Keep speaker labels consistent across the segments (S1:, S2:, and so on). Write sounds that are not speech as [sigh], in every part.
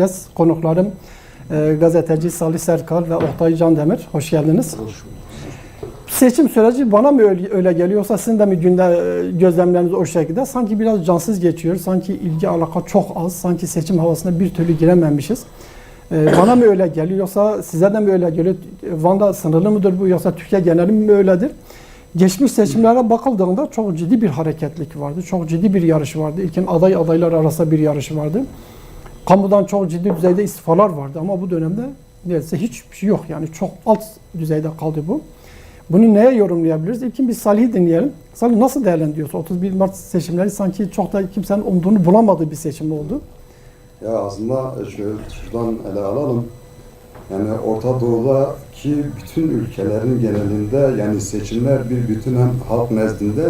S1: Yes, konuklarım e, gazeteci Salih Serkal ve Oktay Candemir. Hoş geldiniz. Seçim süreci bana mı öyle, öyle geliyorsa sizin de mi günde e, gözlemleriniz o şekilde? Sanki biraz cansız geçiyor. Sanki ilgi alaka çok az. Sanki seçim havasına bir türlü girememişiz. E, bana mı öyle geliyor yoksa size de mi öyle geliyor? Van'da sınırlı mıdır bu yoksa Türkiye geneli mi öyledir? Geçmiş seçimlere bakıldığında çok ciddi bir hareketlik vardı. Çok ciddi bir yarış vardı. İlkin aday adaylar arasında bir yarış vardı. Kamudan çok ciddi düzeyde istifalar vardı ama bu dönemde neredeyse hiçbir şey yok. Yani çok alt düzeyde kaldı bu. Bunu neye yorumlayabiliriz? İlkin bir Salih'i dinleyelim. Salih nasıl değerlendiriyorsun? 31 Mart seçimleri sanki çok da kimsenin umduğunu bulamadığı bir seçim oldu.
S2: Ya aslında şuradan ele alalım. Yani Orta Doğu'daki bütün ülkelerin genelinde yani seçimler bir bütünen halk nezdinde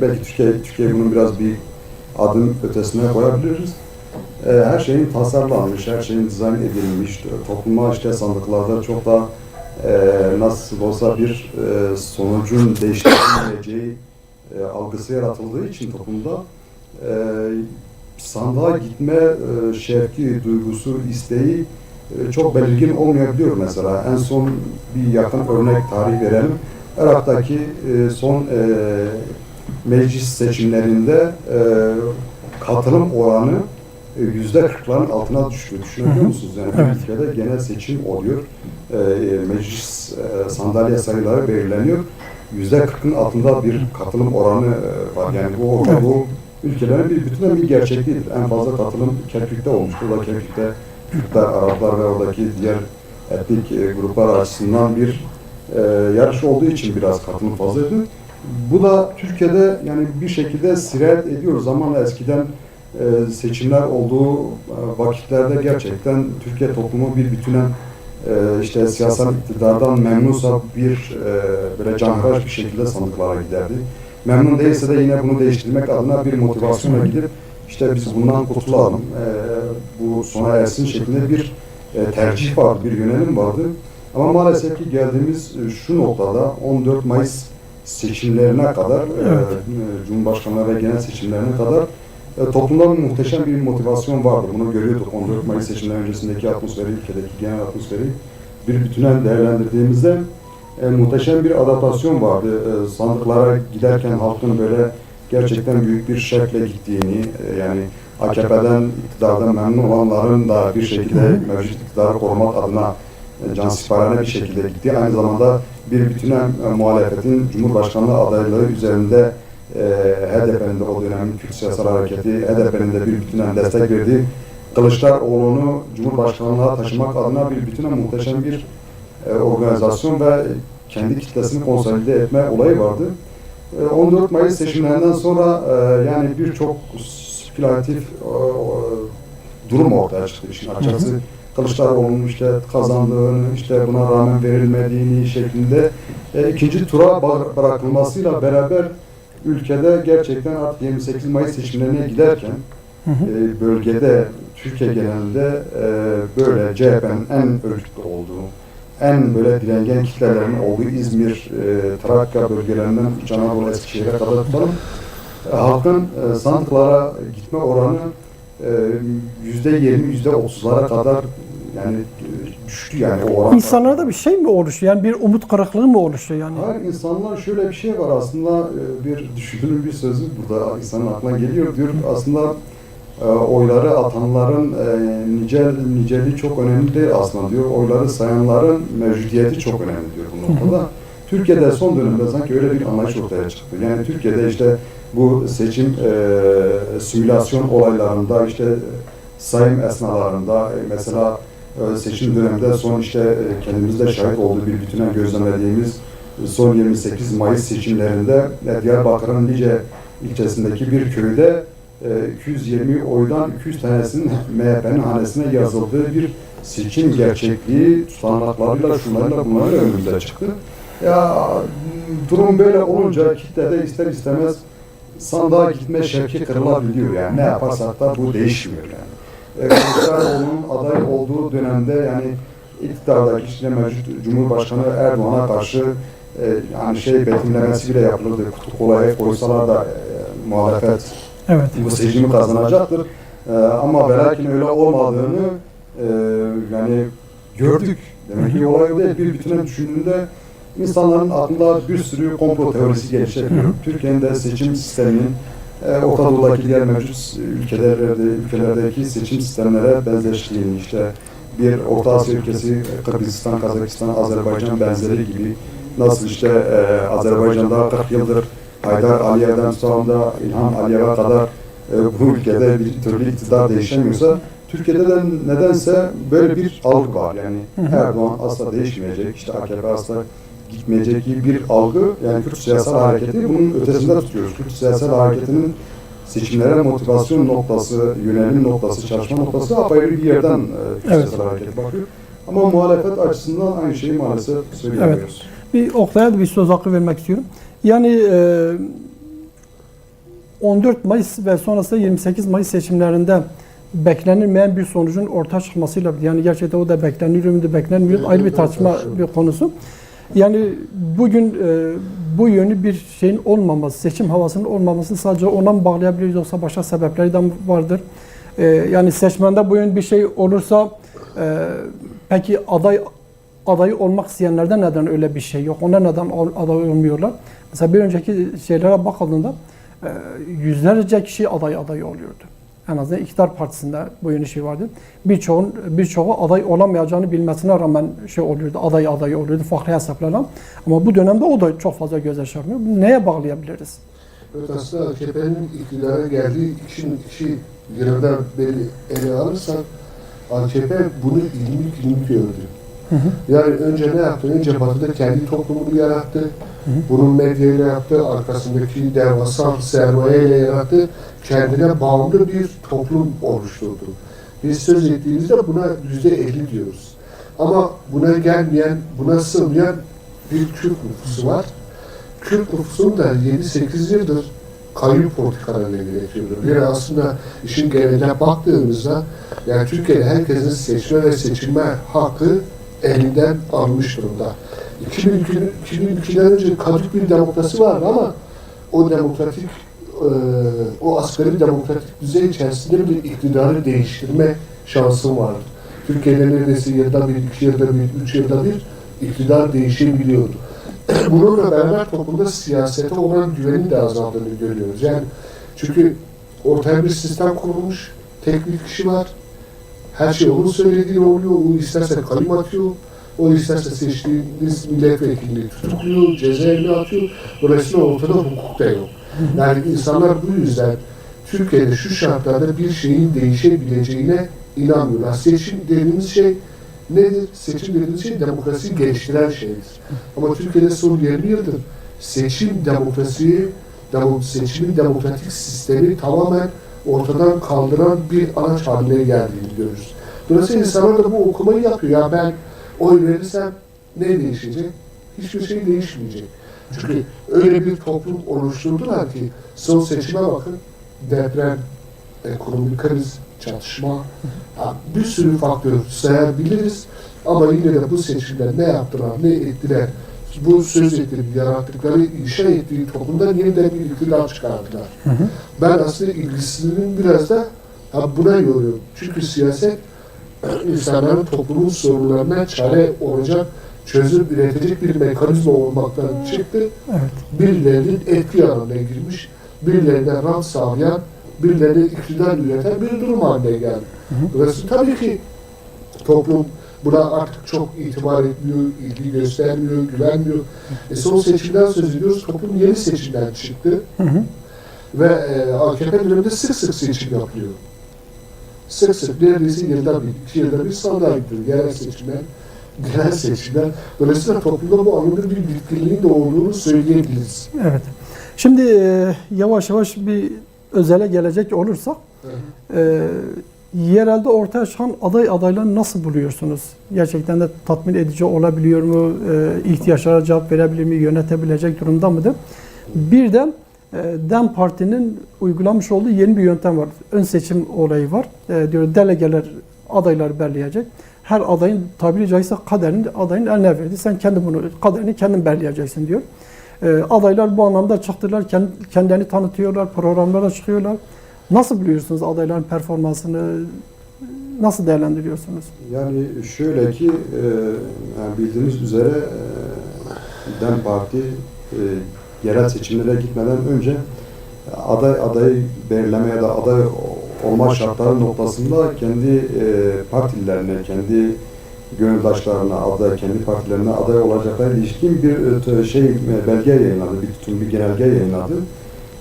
S2: belki Türkiye, Türkiye bunun biraz bir adım ötesine koyabiliriz. Ee, her şeyin tasarlanmış, her şeyin dizayn edilmiş, topluma işte sandıklarda çok da e, nasıl olsa bir e, sonucun değiştirilmeyeceği e, algısı yaratıldığı için toplumda e, sandığa gitme e, şevki, duygusu, isteği e, çok belirgin olmayabiliyor mesela. En son bir yakın örnek tarih verelim. Irak'taki e, son e, meclis seçimlerinde e, katılım oranı e, yüzde kırkların altına düştü. Düşünebiliyor musunuz? Yani
S1: Evet.
S2: ülkede genel seçim oluyor. E, e, meclis e, sandalye sayıları belirleniyor. Yüzde kırkın altında bir katılım oranı e, var. Yani bu orada
S1: Evet.
S2: bu ülkelerin bir bütünen bir gerçekliğidir. En fazla katılım Kerkük'te olmuştur. O da Kerkük'te Kürtler, Araplar ve oradaki diğer etnik e, gruplar açısından bir e, yarış olduğu için biraz katılım fazlaydı. Bu da Türkiye'de yani bir şekilde sirayet ediyor. Zamanla eskiden e, seçimler olduğu e, vakitlerde gerçekten Türkiye toplumu bir bütünen e, işte siyasal iktidardan memnunsa bir e, böyle canhıraş bir şekilde sandıklara giderdi. Memnun değilse de yine bunu değiştirmek adına bir motivasyonla gidip işte biz bundan kurtulalım, e, bu sona ersin şeklinde bir e, tercih vardı, bir yönelim vardı. Ama maalesef ki geldiğimiz şu noktada 14 Mayıs seçimlerine kadar,
S1: Evet.
S2: e, Cumhurbaşkanlığı ve genel seçimlerine kadar e, toplumda bir muhteşem bir motivasyon vardı. Bunu görüyorduk 14 Mayıs seçimleri öncesindeki atmosferi, ülkedeki genel atmosferi bir bütünen değerlendirdiğimizde e, muhteşem bir adaptasyon vardı. E, sandıklara giderken halkın böyle gerçekten büyük bir şevkle gittiğini, e, yani AKP'den, iktidardan memnun olanların da bir şekilde mevcut iktidarı korumak adına e, cansiparane bir şekilde gitti. Aynı zamanda bir bütünen e, muhalefetin Cumhurbaşkanlığı adaylığı üzerinde e, HDP'nin de o dönemin Kürt Siyasal Hareketi, HDP'nin de bir bütünen destek verdiği Kılıçdaroğlu'nu Cumhurbaşkanlığına taşımak adına bir bütünen muhteşem bir e, organizasyon ve kendi kitlesini konsolide etme olayı vardı. E, 14 Mayıs seçimlerinden sonra e, yani birçok spekülatif e, durum ortaya çıktı işin açıkçası. Kılıçdaroğlu'nun işte kazandığını, işte buna rağmen verilmediğini şeklinde e, ikinci tura bırakılmasıyla beraber ülkede gerçekten artık 28 Mayıs seçimlerine giderken
S1: Hı hı.
S2: e, bölgede Türkiye genelinde e, böyle CHP'nin en örgütlü olduğu, en böyle direngen kitlelerin olduğu İzmir, e, Trakya bölgelerinden Anadolu, Eskişehir'e kadar tutalım. E, halkın e, sandıklara gitme oranı e, yüzde yirmi, yüzde otuzlara kadar yani düştü yani o oran.
S1: İnsanlarda bir şey mi oluşuyor? Yani bir umut kırıklığı mı oluşuyor yani?
S2: Hayır insanlar şöyle bir şey var aslında e, bir düşündüğüm bir sözü burada insanın aklına geliyor diyor aslında e, oyları atanların e, nicel niceliği çok önemli değil aslında diyor oyları sayanların mevcudiyeti çok önemli diyor bu noktada. Türkiye'de son dönemde sanki öyle bir anlayış ortaya çıktı. Yani Türkiye'de işte bu seçim e, simülasyon olaylarında işte sayım esnalarında e, mesela seçim döneminde son işte e, kendimiz de şahit olduğu bir bütünen gözlemlediğimiz son 28 Mayıs seçimlerinde e, Diyarbakır'ın Lice ilçesindeki bir köyde e, 220 oydan 200 tanesinin [laughs] MHP'nin hanesine yazıldığı bir seçim gerçekliği tutanaklarıyla şunlarla bunlarla önümüze çıktı. Ya durum böyle olunca kitlede ister istemez sandığa gitme şevki kırılabiliyor yani. Ne yaparsak da bu değişmiyor yani. E, Kılıçdaroğlu'nun aday olduğu dönemde yani iktidardaki işte mevcut Cumhurbaşkanı Erdoğan'a karşı e, yani şey betimlemesi bile yapılırdı. Kutu kolaya koysalar da e, muhalefet
S1: Evet.
S2: bu seçimi kazanacaktır. E, ama ve lakin öyle olmadığını e, yani gördük. Demek ki olay o değil. Bir bütüne düşündüğünde insanların aklında bir sürü komplo teorisi gelişebiliyor. Türkiye'nin de seçim sisteminin e, Orta Doğu'daki diğer mevcut ülkelerde, ülkelerdeki seçim sistemlere benzeştiğini işte bir Orta Asya ülkesi Kırgızistan, Kazakistan, Azerbaycan benzeri gibi nasıl işte e, Azerbaycan'da 40 yıldır Haydar Aliyev'den sonra İlham Aliyev'e kadar e, bu ülkede bir türlü iktidar değişemiyorsa Türkiye'de de nedense böyle bir algı var. Yani Erdoğan asla değişmeyecek işte AKP asla gitmeyecek gibi bir algı yani Kürt siyasal hareketi bunun ötesinde tutuyoruz. Kürt siyasal hareketinin seçimlere motivasyon noktası, yönelim noktası, çalışma noktası apayrı bir yerden e, Kürt
S1: Evet.
S2: siyasal hareket bakıyor. Ama muhalefet açısından aynı şeyi maalesef söyleyemiyoruz.
S1: Bir Oktay'a da bir söz hakkı vermek istiyorum. Yani e, 14 Mayıs ve sonrasında 28 Mayıs seçimlerinde beklenilmeyen bir sonucun ortaya çıkmasıyla yani gerçekten o da bekleniyor muydu beklenmiyor ayrı bir tartışma bir konusu. Yani bugün e, bu yönü bir şeyin olmaması, seçim havasının olmamasını sadece ona mı bağlayabiliriz yoksa başka sebepleri de vardır? E, yani seçmende bu yön bir şey olursa e, peki aday adayı olmak isteyenlerde neden öyle bir şey yok? Onlar neden aday olmuyorlar? Mesela bir önceki şeylere bakıldığında e, yüzlerce kişi aday adayı oluyordu. En azından iktidar partisinde bu yönü şey vardı. Birçoğun birçoğu aday olamayacağını bilmesine rağmen şey oluyordu, aday adayı oluyordu farklı hesaplarla. Ama bu dönemde o da çok fazla göze çarpmıyor. Bunu Neye bağlayabiliriz?
S3: Evet aslında AKP'nin iktidara geldiği için iki yıldan beri ele alırsak AKP bunu ilmi ilmi gördü. Yani önce ne yaptı? Önce Batı'da kendi toplumunu yarattı. Bunun medyayla yaptı. Arkasındaki devasa sermayeyle yarattı. Kendine bağımlı bir toplum oluşturdu. Biz söz ettiğimizde buna yüzde elli diyoruz. Ama buna gelmeyen, buna sığmayan bir Kürt nüfusu var. Kürt nüfusunun da 7-8 yıldır kayyum politikalarıyla yönetiyordur. Yani aslında işin geneline baktığımızda yani Türkiye'de herkesin seçme ve seçilme hakkı elinden almış durumda. 2002, 2002'den önce kadük bir demokrasi vardı ama o demokratik e, o asgari demokratik düzey içerisinde bir iktidarı değiştirme şansım vardı. Türkiye'de neredeyse yılda bir, iki yılda bir, üç yılda bir iktidar değişebiliyordu. [clears throat] Bununla beraber toplumda siyasete olan güvenin de azaldığını görüyoruz. Yani çünkü ortaya bir sistem kurulmuş, tek bir kişi var. Her şey onun söylediği oluyor. O isterse kayyum atıyor. O isterse seçtiğiniz milletvekilini tutukluyor, cezaevine atıyor. Dolayısıyla ortada hukuk da yok. Yani insanlar bu yüzden Türkiye'de şu şartlarda bir şeyin değişebileceğine inanmıyorlar. Seçim dediğimiz şey nedir? Seçim dediğimiz şey demokrasiyi geliştiren şeydir. Ama Türkiye'de son 20 yıldır seçim demokrasiyi, demo, seçimin demokratik sistemi tamamen ortadan kaldıran bir araç haline geldiğini görürüz. Dolayısıyla insanlar da bu okumayı yapıyor. Ya ben oy verirsem ne değişecek? Hiçbir şey değişmeyecek. Çünkü öyle bir toplum oluşturdular ki son seçime bakın deprem, ekonomik kriz, çatışma, ya bir sürü faktör sayabiliriz ama yine de bu seçimler ne yaptılar, ne ettiler, bu söz ettiğim, yarattıkları, inşa ettiği toplumdan yeniden bir iktidar çıkardılar. Ben aslında ilgisinin biraz da buna yoruyorum. Çünkü siyaset insanların toplumun sorunlarına çare olacak, çözüm üretecek bir mekanizma olmaktan çıktı.
S1: Evet.
S3: Birilerinin etki alanına girmiş, birilerine rant sağlayan, birilerine iktidar üreten bir durum haline geldi. Dolayısıyla tabii ki toplum buna artık çok itibar etmiyor, ilgi göstermiyor, güvenmiyor. E son seçimden söz ediyoruz, toplum yeni seçimden çıktı
S1: Hı hı.
S3: ve e, AKP döneminde sık sık seçim yapıyor. Sık sık neredeyse yılda bir, iki yılda bir sandığa gidiyor. Yerel seçimler, genel seçimler. Dolayısıyla toplumda bu anlamda bir bitkinliğin de olduğunu söyleyebiliriz.
S1: Evet. Şimdi e, yavaş yavaş bir özele gelecek olursak e, yerelde ortaya çıkan aday adaylarını nasıl buluyorsunuz? Gerçekten de tatmin edici olabiliyor mu? E, ihtiyaçlara cevap verebilir mi? Yönetebilecek durumda mıdır? Bir de DEM Parti'nin uygulamış olduğu yeni bir yöntem var. Ön seçim olayı var. E, diyor delegeler adayları belirleyecek. Her adayın tabiri caizse kaderini adayın eline verdi. Sen kendi bunu kaderini kendin belirleyeceksin diyor. E, adaylar bu anlamda çıktılar, kend- kendilerini tanıtıyorlar, programlara çıkıyorlar. Nasıl buluyorsunuz adayların performansını? Nasıl değerlendiriyorsunuz?
S2: Yani şöyle ki e, yani bildiğiniz üzere e, DEM Parti e, yerel seçimlere gitmeden önce aday adayı belirleme ya da aday olma şartları noktasında kendi e, partililerine, kendi gönüldaşlarına, aday, kendi partilerine aday olacaklara ilişkin bir e, şey e, belge yayınladı, bir tutum, bir genelge yayınladı.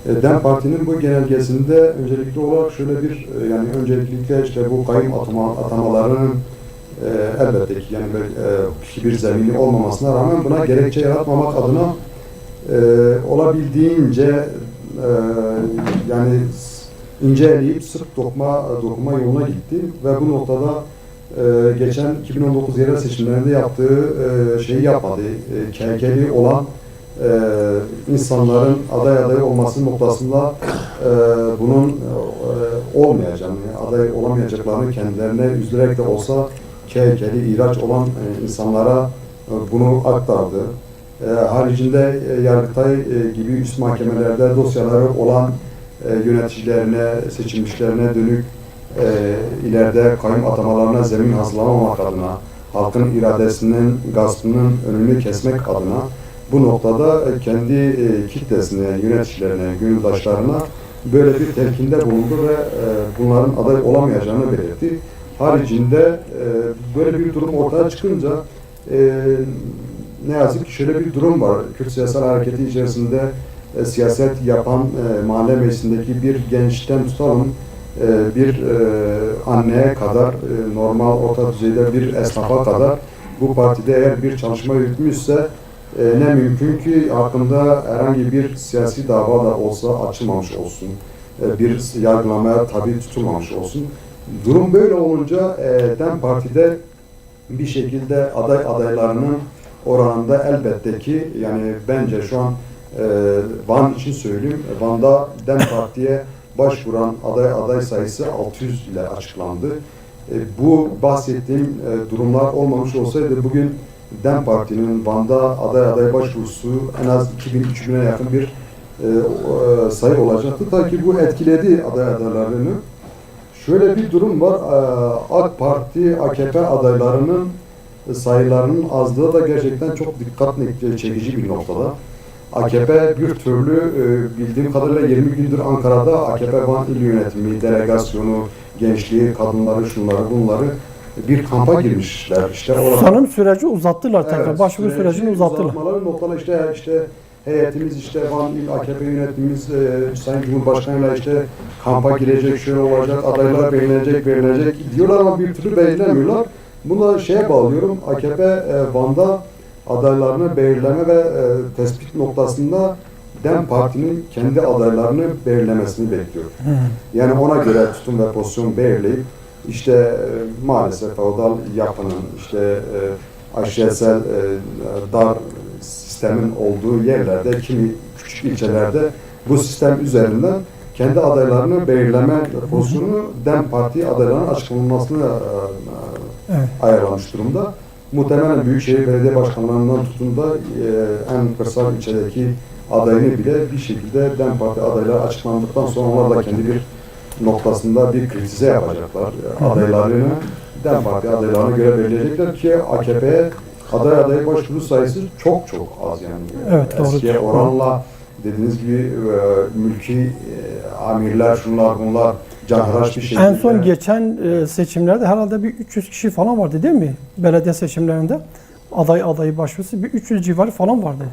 S2: E, DEM Parti'nin bu genelgesinde öncelikli olarak şöyle bir yani öncelikle işte bu kayım atama, atamalarının e, elbette ki yani e, hiçbir zemini olmamasına rağmen buna gerekçe yaratmamak adına e, olabildiğince e, yani inceleyip sık dokuma dokuma yoluna gitti ve bu noktada e, geçen 2019 yerel seçimlerinde yaptığı e, şeyi yapmadı. E, kelkeli olan e, insanların aday aday olması noktasında e, bunun e, olmayacağını, aday olamayacaklarını kendilerine üzülerek de olsa kelkeli, ihraç olan e, insanlara e, bunu aktardı. E, haricinde e, Yargıtay e, gibi üst mahkemelerde dosyaları olan e, yöneticilerine, seçilmişlerine dönük e, ileride kayım atamalarına zemin hazırlamamak adına, halkın iradesinin gaspının önünü kesmek adına bu noktada e, kendi e, kitlesine, yöneticilerine, gönüldaşlarına böyle bir telkinde bulundu ve e, bunların aday olamayacağını belirtti. Haricinde e, böyle bir durum ortaya çıkınca e, ne yazık ki şöyle bir durum var. Kürt siyasal hareketi içerisinde e, siyaset yapan e, mahalle meclisindeki bir gençten tutalım e, bir e, anneye kadar e, normal orta düzeyde bir esnafa kadar bu partide eğer bir çalışma yürütmüşse e, ne mümkün ki hakkında herhangi bir siyasi dava da olsa açılmamış olsun. E, bir yargılamaya tabi tutulmamış olsun. Durum böyle olunca e, DEM Parti'de bir şekilde aday adaylarının oranında elbette ki yani bence şu an e, Van için söyleyeyim. Van'da DEM Parti'ye başvuran aday aday sayısı 600 ile açıklandı. E, bu bahsettiğim e, durumlar olmamış olsaydı bugün DEM Parti'nin Van'da aday aday başvurusu en az 2000-3000'e yakın bir e, e, sayı olacaktı. Ta ki bu etkiledi aday adaylarını. Şöyle bir durum var. e, AK Parti, AKP adaylarının sayılarının azlığı da gerçekten çok dikkat çekici bir noktada. AKP bir türlü e, bildiğim kadarıyla 20 gündür Ankara'da AKP Van İl Yönetimi, delegasyonu, gençliği, kadınları, şunları, bunları bir kampa girmişler. İşte orada-
S1: Sanırım süreci uzattılar tekrar.
S2: Evet,
S1: Başvuru
S2: süreci
S1: sürecini uzattılar.
S2: Uzatmaları noktalar işte işte heyetimiz işte Van İl AKP yönetimimiz e, Sayın Cumhurbaşkanı'yla işte kampa girecek, şöyle olacak, adaylar belirlenecek, belirlenecek diyorlar ama bir türlü belirlemiyorlar. Bunu da şeye bağlıyorum. AKP e, Van'da adaylarını belirleme ve e, tespit noktasında DEM Parti'nin kendi adaylarını belirlemesini bekliyor. Yani ona göre [laughs] tutum ve pozisyon belirleyip işte e, maalesef feodal yapının işte e, aşiresel e, dar sistemin olduğu yerlerde kimi küçük ilçelerde bu sistem üzerinden kendi adaylarını belirleme pozisyonu DEM Parti adaylarının açıklanmasını e,
S1: Evet.
S2: ayarlamış durumda. Muhtemelen Büyükşehir Belediye Başkanlarından tutun da e, en kırsal ilçedeki adayını bile bir şekilde DEM Parti adayları açıklandıktan sonra onlar da kendi bir noktasında bir kritize yapacaklar. E, Adaylarını DEM Parti adaylarına göre belirleyecekler ki AKP'ye aday aday başvuru sayısı çok çok az yani.
S1: Evet, doğru.
S2: Eskiye oranla dediğiniz gibi e, mülki e, amirler şunlar bunlar canhıraş bir şekilde.
S1: En son geçen e, seçimlerde herhalde bir 300 kişi falan vardı değil mi? Belediye seçimlerinde. Aday adayı başvurusu bir 300 civarı falan vardı.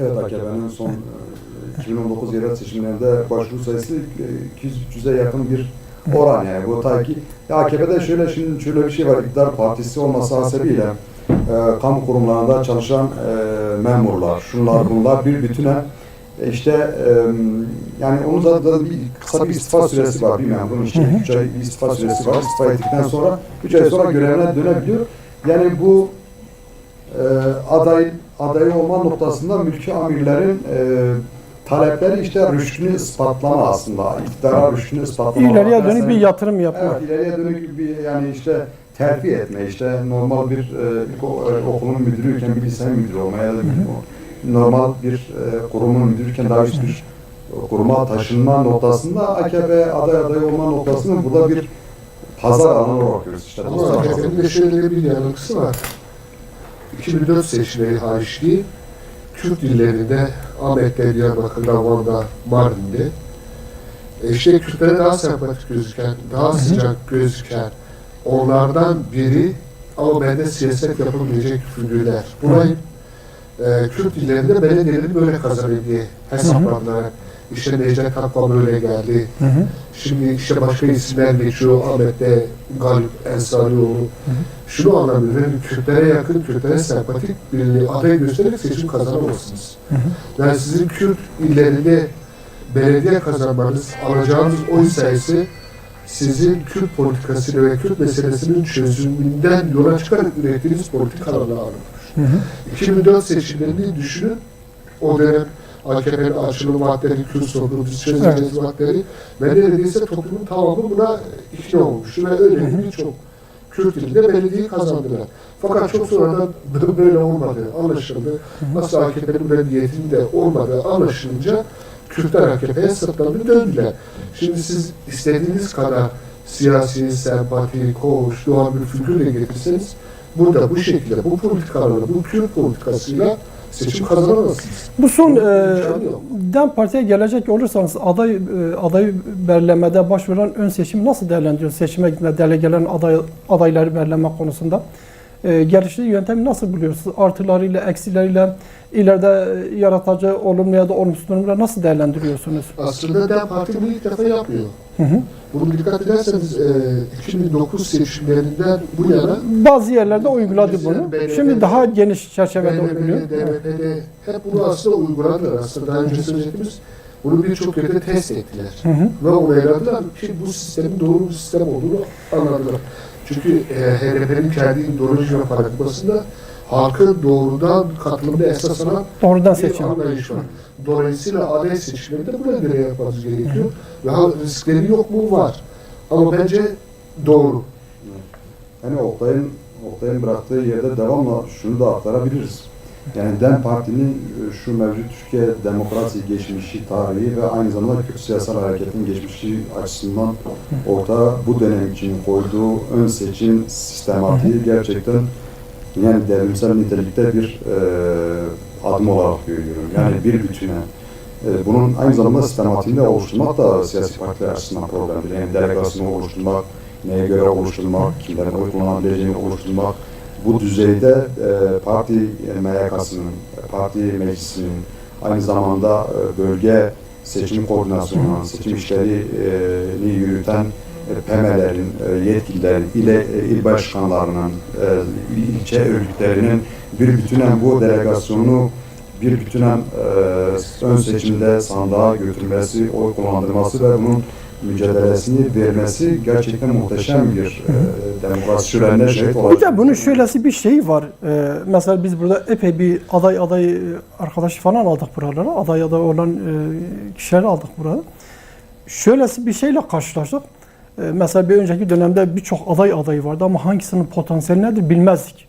S2: Evet AKP'nin son e, 2019 yerel seçimlerinde başvuru sayısı e, 200-300'e yakın bir oran yani. Bu ta ki ya AKP'de şöyle şimdi şöyle bir şey var. İktidar partisi olması hasebiyle e, kamu kurumlarında çalışan e, memurlar, şunlar bunlar bir bütüne işte e, yani onun zaten bir kısa bir istifa süresi var bir memurun işte 3 ay bir istifa süresi var. İstifa ettikten sonra 3 ay sonra görevine dönebiliyor. Yani bu e, aday aday olma noktasında mülki amirlerin e, talepleri işte rüştünü ispatlama aslında. İktidara rüştünü ispatlama.
S1: İleriye dönük bir yatırım yapmak.
S2: Evet, ileriye dönük bir yani işte terfi etme, işte normal bir e, okulun müdürüyken bir lisenin müdürü olmaya ya da bir- normal bir e, kurumun müdürüyken daha üst bir kuruma taşınma noktasında AKP aday aday olma noktasında burada bir pazar alanı olarak görüyoruz. İşte
S3: Ama. AKP'nin de şöyle bir yanılgısı var. 2004 seçimleri hariç değil, Kürt illerinde, Ahmet'te, Diyarbakır'da, Van'da, Mardin'de e işte Kürtlere daha sempatik gözüken, daha sıcak gözüken onlardan biri ama bende siyaset yapabilecek figürler. Burayı e, Kürt illerinde belediyeleri böyle kazanıyor diye hesapladılar. İşte Necdet Akbaba böyle geldi.
S1: Hı hı.
S3: Şimdi işte başka isimler geçiyor. Ahmet'te Galip Ensarioğlu. Şunu anlamıyorum. Kürtlere yakın, Kürtlere sempatik birini aday göstererek seçim kazanamazsınız.
S1: Hı hı.
S3: Yani sizin Kürt illerinde belediye kazanmanız, alacağınız oy sayısı sizin Kürt politikasını ve Kürt meselesinin çözümünden yola çıkarak ürettiğiniz politikalarla alınır.
S1: Hı hı.
S3: 2004 seçimlerini düşünün. O dönem AKP'nin açılım vaatleri, Kürt sorunu, biz çözeceğiz vaatleri ve neredeyse toplumun tamamı buna ikna olmuştu ve öyle birçok Kürt ilinde belediyeyi kazandılar. Fakat çok sonradan böyle olmadı, anlaşıldı. Nasıl AKP'nin böyle niyetinin de olmadığı anlaşılınca Kürtler AKP'ye sırtlarını döndüler. Şimdi siz istediğiniz kadar siyasi, sempati, koğuş, doğal bir figürle getirseniz burada bu şekilde, bu politikalarla, bu Kürt politikasıyla seçim kazanamazsınız.
S1: Bu son e. DEM Parti'ye gelecek olursanız aday e, adayı belirlemede başvuran ön seçimi nasıl değerlendiriyorsunuz? Seçime gitme delegelerin aday, adayları belirleme konusunda. E, geliştiği yöntemi nasıl buluyorsunuz? Artılarıyla, eksileriyle, ileride e, yaratacağı olumlu ya da olumsuz durumları nasıl değerlendiriyorsunuz?
S3: Aslında DEM Parti bunu ilk defa yapmıyor.
S1: Hı hı.
S3: Bunu dikkat ederseniz e, 2009 seçimlerinden bu yana
S1: Bazı yerlerde uyguladı bunu. Şimdi daha geniş çerçevede uyguluyor.
S3: BNP'de, DMP'de hep bunu aslında uyguladılar. Aslında daha önce söylediğimiz bunu birçok yerde test ettiler.
S1: Hı hı.
S3: Ve onayladılar ki bu sistemin doğru bir sistem olduğunu anladılar. Çünkü e, HDP'nin kendi ideoloji ve paradigmasında halkı doğrudan katılımda esas alan
S1: Doğrudan
S3: bir
S1: seçim.
S3: anlayış var. Dolayısıyla aday seçimlerinde buna göre yapmanız gerekiyor. Ve ha, riskleri yok mu? Var. Ama bence doğru.
S2: Hani Oktay'ın Oktay'ın bıraktığı yerde devamla şunu da aktarabiliriz. Yani DEM Parti'nin e, şu mevcut Türkiye demokrasi geçmişi, tarihi ve aynı zamanda Kürt siyasal hareketin geçmişi açısından orta bu dönem için koyduğu ön seçim sistematiği gerçekten yani devrimsel nitelikte bir e, adım olarak görüyorum. Yani bir bütüne. E, bunun aynı zamanda sistematiğini de oluşturmak da siyasi partiler açısından problemdir. Yani delegasyonu oluşturmak, neye göre oluşturmak, kimlerin oy kullanabileceğini oluşturmak, bu düzeyde e, parti MYK'sının, parti meclisinin, aynı zamanda e, bölge seçim koordinasyonunun, seçim işlerini yürüten e, PEME'lerin, e, yetkililerin, ile e, il başkanlarının, e, il- ilçe örgütlerinin bir bütünen bu delegasyonu bir bütünen e, ön seçimde sandığa götürmesi, oy kullandırması ve bunun mücadelesini vermesi gerçekten muhteşem bir e, demokrasi şölenine şehit olacak.
S1: De bunun şöylesi bir şey var. Ee, mesela biz burada epey bir aday aday e, arkadaş falan aldık buralara. Aday aday olan e, kişileri aldık burada. Şöylesi bir şeyle karşılaştık. Mesela bir önceki dönemde birçok aday adayı vardı ama hangisinin potansiyeli nedir bilmezdik.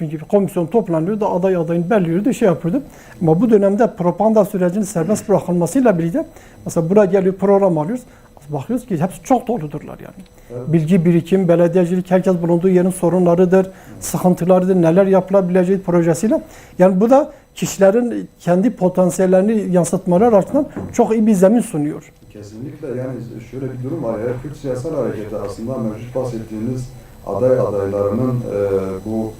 S1: Çünkü bir komisyon toplanıyordu, aday adayını belirliyordu, şey yapıyordu. Ama bu dönemde propaganda sürecinin serbest bırakılmasıyla birlikte mesela buraya geliyor program alıyoruz. Bakıyoruz ki hepsi çok doludurlar yani.
S2: Evet.
S1: Bilgi birikim, belediyecilik, herkes bulunduğu yerin sorunlarıdır, sıkıntılarıdır, neler yapılabileceği projesiyle. Yani bu da kişilerin kendi potansiyellerini yansıtmalar açısından çok iyi bir zemin sunuyor.
S2: Kesinlikle yani şöyle bir durum var. Eğer Kürt siyasal hareketi aslında mevcut bahsettiğiniz aday adaylarının e, bu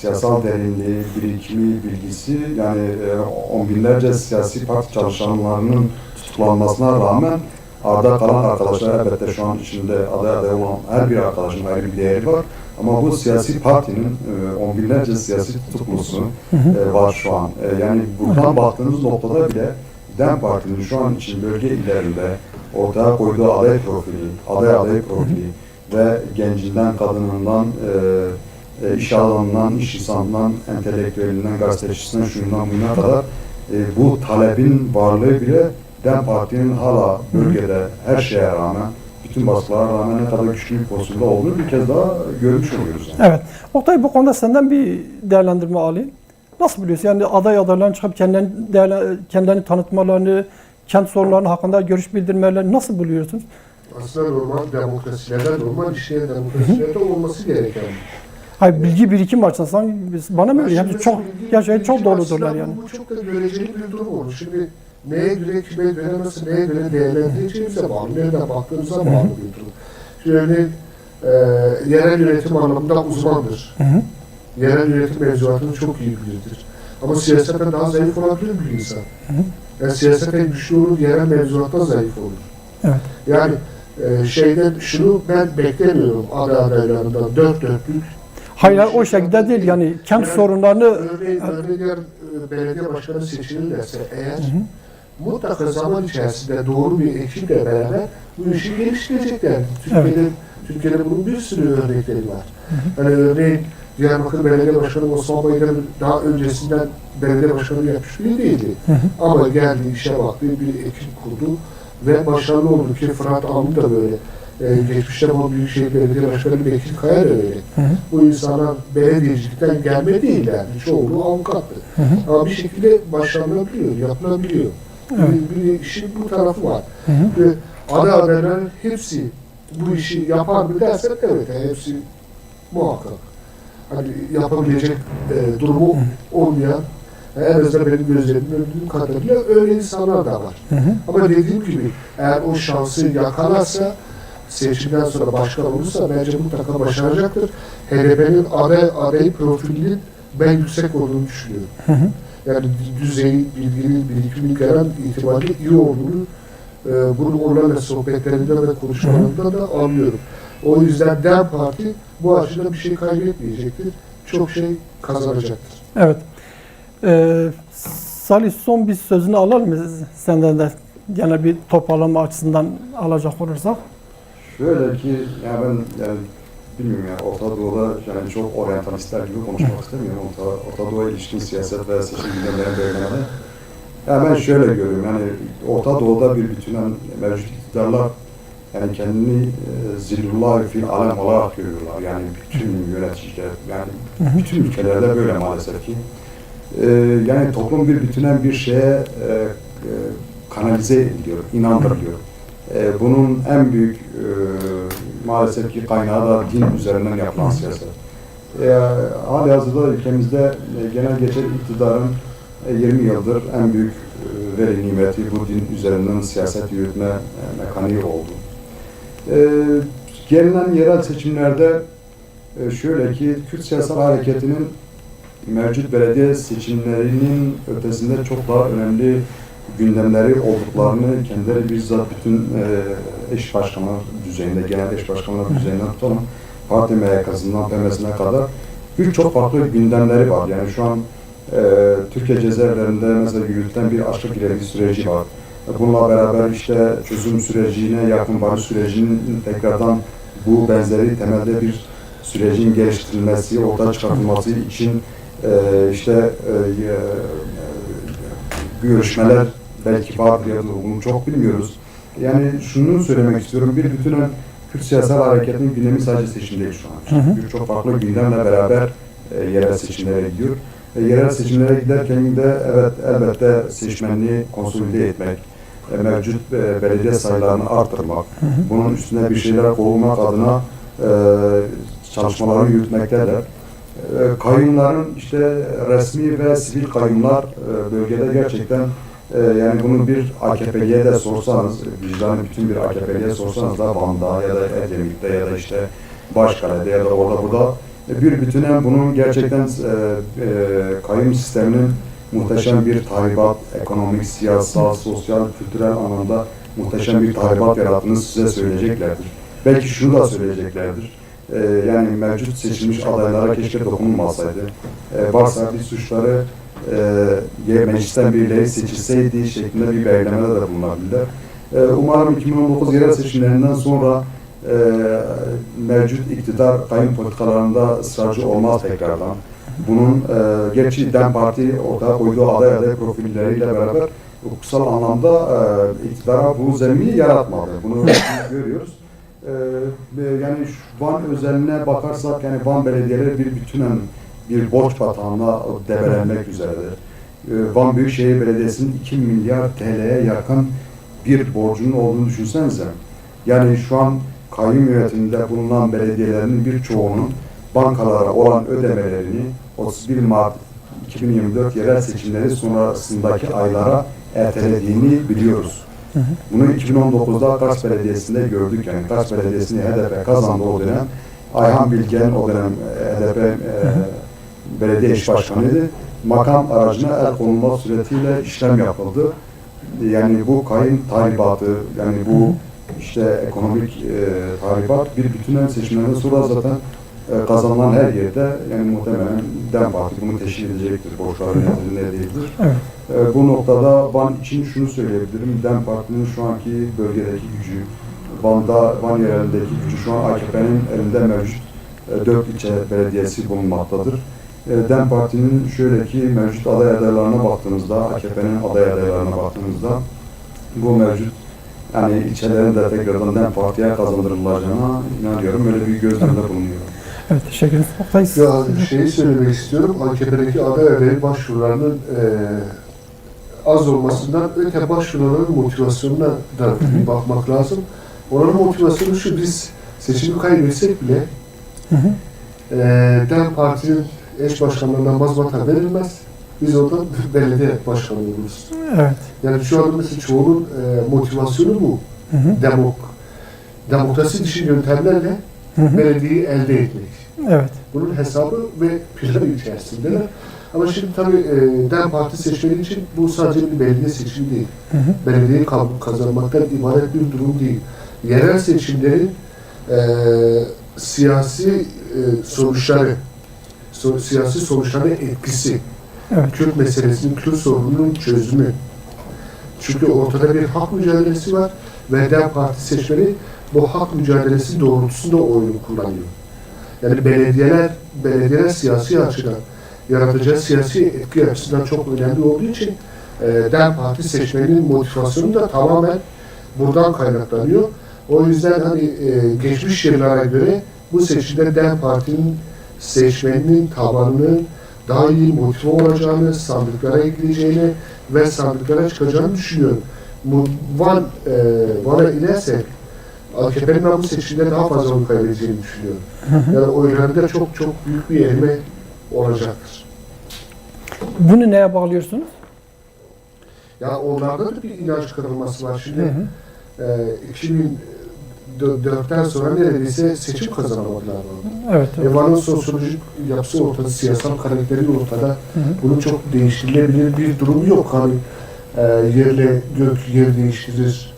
S2: siyasal derinliği, birikimi, bilgisi yani e, on binlerce siyasi parti çalışanlarının tutuklanmasına rağmen arda kalan arkadaşlar elbette şu an içinde aday aday olan her bir arkadaşın ayrı bir değeri var. Ama bu siyasi partinin e, on binlerce siyasi tutuklusu e, var şu an. E, yani buradan baktığınız noktada bile DEM Parti'nin şu an için bölge illerinde ortaya koyduğu aday profili, aday aday profili ve gencinden, kadınından, e, e, iş alanından, iş insanından, entelektüelinden, gazetecisinden, şundan buna kadar e, bu talebin varlığı bile DEM Parti'nin hala bölgede her şeye rağmen, bütün baskılara rağmen ne kadar güçlü bir pozisyonda olduğunu bir kez daha görmüş oluyoruz. Yani.
S1: Evet. Oktay bu konuda senden bir değerlendirme alayım. Nasıl biliyorsun? Yani aday adayların çıkıp kendilerini, değerlen- kendilerini tanıtmalarını, kent sorunlarının hakkında görüş bildirmelerini nasıl buluyorsunuz?
S3: aslında normal demokrasilerde, normal işleyen demokrasilerde olması gereken.
S1: Hayır bilgi birikim açısından bana mı öyle?
S3: Yani
S1: çok gerçekten
S3: bilgi
S1: çok
S3: açısından
S1: yani.
S3: Bu çok da göreceli bir durum olur. Şimdi neye göre, kime göre, nasıl, neye göre değerlendireceğimize bağlı, nereden baktığımıza bağlı bir durum. Şimdi örneğin e, yerel yönetim anlamında uzmandır.
S1: Hı hı.
S3: Yerel yönetim mevzuatını çok iyi bilirdir. Ama siyaseten daha zayıf olabilir bir insan. Yani siyaseten güçlü olur, yerel mevzuatta zayıf olur.
S1: Evet.
S3: Yani e, şeyden şunu ben beklemiyorum aday adaylarından dört dörtlük
S1: Hayır o şekilde değil yani kent
S3: Yani-
S1: sorunlarını
S3: Örneğin, eğer e, belediye başkanı seçilirlerse eğer mutlaka zaman içerisinde doğru bir ekiple beraber bu işi geliştirecekler. Türkiye'de, Türkiye'de bunun bir sürü örnekleri var. Hani örneğin Diyarbakır Belediye Başkanı Osman Bayındır daha öncesinden belediye başkanı yapmış biri değildi. Ama geldi işe baktı, bir ekip kurdu ve başarılı oldu ki Fırat Avni da böyle. Ee, geçmişte bu Büyükşehir Belediye Başkanı Bekir Kaya da öyle. Bu insanlar belediyecilikten gelme değillerdi. Çoğunluğu avukattı. Ama bir şekilde başarılabiliyor, yapılabiliyor. Bir, bir işin bu tarafı var. Ve aday adayların hepsi bu işi yapar mı dersek evet hepsi muhakkak. Hani yapabilecek e, durumu olmayan en azından benim gözlerimin gördüğüm kadarıyla öyle insanlar da var. Ama dediğim gibi eğer o şansı yakalarsa seçimden sonra başkan olursa bence mutlaka başaracaktır. HDP'nin aday, aday profilinin ben yüksek olduğunu düşünüyorum. Yani düzeyi, bilginin, birikiminin gelen itibariyle iyi olduğunu e, bunu onlarla sohbetlerinden ve konuşmalarından da anlıyorum. O yüzden DEM Parti bu açıdan bir şey kaybetmeyecektir. Çok şey kazanacaktır.
S1: Evet. Ee, Salih son bir sözünü alır mı senden de gene bir toparlama açısından alacak olursak?
S2: Şöyle ki yani ben yani bilmiyorum ya Orta Doğu'da yani çok oryantalistler gibi konuşmak istemiyorum. Orta, Orta Doğu'ya ilişkin siyaset ve seçim gündemlerini belirlemede. Yani ben şöyle görüyorum yani Orta Doğu'da bir bütünen mevcut iktidarlar yani kendini e, zillullah fil alem olarak görüyorlar. Yani bütün yöneticiler yani bütün ülkelerde böyle maalesef ki. E, yani toplum bir bütünen bir şeye e, e, kanalize ediliyor, inandırılıyor. E, bunun en büyük e, maalesef ki kaynağı da din üzerinden yapılan siyaset. E, hali hazırda ülkemizde e, genel geçer iktidarın e, 20 yıldır en büyük e, veri nimeti bu din üzerinden siyaset yürütme e, mekaniği oldu. E, gelinen yerel seçimlerde e, şöyle ki Kürt siyasal hareketinin mevcut belediye seçimlerinin ötesinde çok daha önemli gündemleri olduklarını kendileri bizzat bütün e, eş başkanlar düzeyinde, genel eş başkanlar düzeyinden tutalım, parti MYK'sından PMS'ine kadar birçok farklı gündemleri var. Yani şu an e, Türkiye cezaevlerinde mesela yürütülen bir açlık grevi süreci var. Bununla beraber işte çözüm sürecine yakın barış sürecinin tekrardan bu benzeri temelde bir sürecin geliştirilmesi, ortaya çıkartılması için e, işte e, görüşmeler belki vardır ya da bunu çok bilmiyoruz. Yani şunu söylemek istiyorum. Bir bütünen Kürt siyasal hareketinin gündemi sadece seçim değil şu an. Birçok farklı gündemle beraber e, yerel seçimlere gidiyor. E, yerel seçimlere giderken de evet elbette seçmenliği konsolide etmek, e, mevcut e, belediye sayılarını artırmak, bunun üstüne bir şeyler koymak adına e, çalışmaları yürütmektedir. E, kayyumların işte resmi ve sivil kayyumlar e, bölgede gerçekten e, yani bunu bir AKP'liye de sorsanız, vicdanı bütün bir AKP'liye sorsanız da Van'da ya da Edremit'te ya da işte Başkale'de ya da orada burada bir bütünen bunun gerçekten e, kayyum sisteminin muhteşem bir tahribat, ekonomik, siyasal, sosyal, kültürel anlamda muhteşem bir tahribat yarattığını size söyleyeceklerdir. Belki şunu da söyleyeceklerdir. Ee, yani mevcut seçilmiş adaylara keşke dokunulmasaydı. Ee, varsa bir suçları e, meclisten birileri seçilseydi şeklinde bir belirlemede de bulunabilirler. Ee, umarım 2019 yerel seçimlerinden sonra e, mevcut iktidar kayın politikalarında ısrarcı olmaz tekrardan. Bunun e, gerçi DEM Parti ortaya koyduğu aday aday profilleriyle beraber hukuksal anlamda e, iktidara bu zemini yaratmadı. Bunu görüyoruz. Ee, yani şu Van özeline bakarsak yani Van belediyeleri bir bütünen bir borç batağına debelenmek üzeredir. Ee, Van Büyükşehir Belediyesi'nin 2 milyar TL'ye yakın bir borcunun olduğunu düşünsenize. Yani şu an kayyum yönetiminde bulunan belediyelerin birçoğunun bankalara olan ödemelerini 31 Mart 2024 yerel seçimleri sonrasındaki aylara ertelediğini biliyoruz. Bunu 2019'da Kars Belediyesi'nde gördük yani Kars Belediyesi'ni HDP kazandı o dönem. Ayhan Bilgen o dönem e, HDP e, belediye iş başkanıydı. Makam aracına el konulma suretiyle işlem yapıldı. Yani bu kayın tahribatı, yani bu işte ekonomik e, tahribat bir bütün seçimlerden sonra zaten e, kazanılan her yerde yani muhtemelen DEM Parti bunu teşkil edecektir. Borçların yönetiminde değildir.
S1: Evet.
S2: E, bu noktada Van için şunu söyleyebilirim. DEM Parti'nin şu anki bölgedeki gücü, Van'da, Van yerelindeki gücü şu an AKP'nin elinde mevcut e, dört ilçe belediyesi bulunmaktadır. E, DEM Parti'nin şöyle ki mevcut aday adaylarına baktığımızda, AKP'nin aday adaylarına baktığımızda bu mevcut yani ilçelerin de tekrardan DEM Parti'ye kazandırılacağına inanıyorum. Öyle bir gözlemde bulunuyorum.
S1: Evet teşekkür. Oktay,
S3: Ya şeyi söylemek istiyorum. AKP'deki aday adayı başvurularının eee az olmasından öte başvuruların motivasyonuna da bir bakmak lazım. Onların motivasyonu şu, biz seçimi kaybetsek bile
S1: Hı hı.
S3: eee DEM Parti'nin eş başkanlarından mazbata verilmez. Biz oradan [laughs] belediye başkanı oluruz.
S1: Evet.
S3: Yani şu anda mesela çoğunun eee motivasyonu bu.
S1: Hı hı.
S3: Demok demokrasi dışı yöntemlerle
S1: Hı hı.
S3: belediyeyi elde etmek.
S1: Evet.
S3: Bunun hesabı ve planı içerisindeler. Ama şimdi tabii e, DEM Parti seçmeni için bu sadece bir belediye seçimi değil.
S1: Hı hı.
S3: Belediyeyi kazanmaktan ibaret bir durum değil. Yerel seçimlerin e, siyasi e, sonuçları, so- siyasi sonuçlarına etkisi,
S1: Evet.
S3: Kürt meselesinin, Kürt sorununun çözümü. Çünkü ortada bir hak mücadelesi var ve DEM Parti seçmeni bu hak mücadelesi doğrultusunda oyunu kullanıyor. Yani belediyeler, belediyeler siyasi açıdan yaratacağı siyasi etki açısından çok önemli olduğu için e, DEM Parti seçmeninin motivasyonu da tamamen buradan kaynaklanıyor. O yüzden hani e, geçmiş yıllara göre bu seçimde DEM Parti'nin seçmeninin tabanının daha iyi motive olacağını, sandıklara gideceğini ve sandıklara çıkacağını düşünüyorum. Bu Van, e, Van'a inersek AKP'nin bu seçimde daha fazla oy kaybedeceğini düşünüyorum. Yani oylarında çok çok büyük bir erime olacaktır.
S1: Bunu neye bağlıyorsunuz?
S3: Ya onlarda da bir inanç kırılması var.
S1: Hı
S3: Şimdi
S1: hı.
S3: e, 2004'ten sonra neredeyse seçim kazanamadılar. orada.
S1: Evet. evet.
S3: E, Van'ın sosyolojik yapısı ortada, siyasal karakteri ortada.
S1: Hı hı.
S3: Bunun çok değiştirilebilir bir durumu yok. Hani e, yerle gök yer değiştirir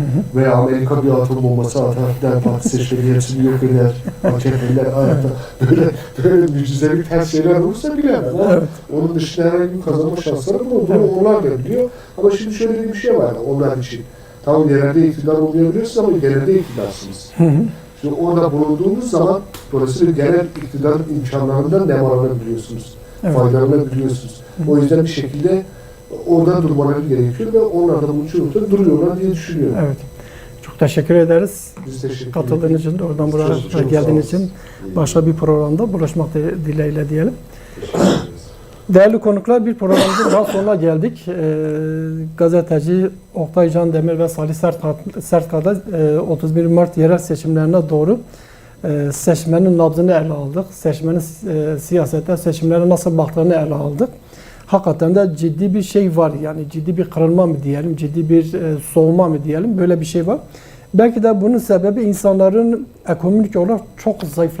S1: Hı
S3: veya Amerika bir atom bombası atar, DEM Parti seçmeni hepsini yok eder, AKP'liler hayatta böyle, böyle mucizevi ters şeyler olursa bilemem.
S1: Evet.
S3: onun dışında herhangi bir kazanma şansları olduğunu
S1: Evet.
S3: onlar da biliyor. Ama şimdi şöyle bir şey var onlar için. Tamam yerelde iktidar olmayabiliyorsunuz ama genelde iktidarsınız.
S1: Hı hı.
S3: Şimdi orada bulunduğunuz zaman dolayısıyla genel iktidar imkanlarından nemalanabiliyorsunuz.
S1: Evet.
S3: Faydalanabiliyorsunuz. O yüzden bir şekilde orada durmaları gerekiyor ve onlar da için orada duruyorlar diye düşünüyorum.
S1: Evet. Çok teşekkür ederiz.
S3: Biz teşekkür
S1: Katıldığın
S3: ederiz.
S1: için, oradan
S3: Çok-
S1: buraya
S3: çok
S1: geldiğiniz
S3: sağ olun.
S1: için başka bir programda buluşmak di- dileğiyle diyelim. Değerli konuklar bir programımızın daha sonuna geldik. Ee, gazeteci Oktay Can Demir ve Salih Sertka- Sertka'da e, 31 Mart yerel seçimlerine doğru e, seçmenin nabzını ele aldık. Seçmenin e, siyasete, seçimlere nasıl baktığını ele aldık. Hakikaten de ciddi bir şey var yani ciddi bir kırılma mı diyelim, ciddi bir e, soğuma mı diyelim böyle bir şey var. Belki de bunun sebebi insanların ekonomik olarak çok zayıflaması.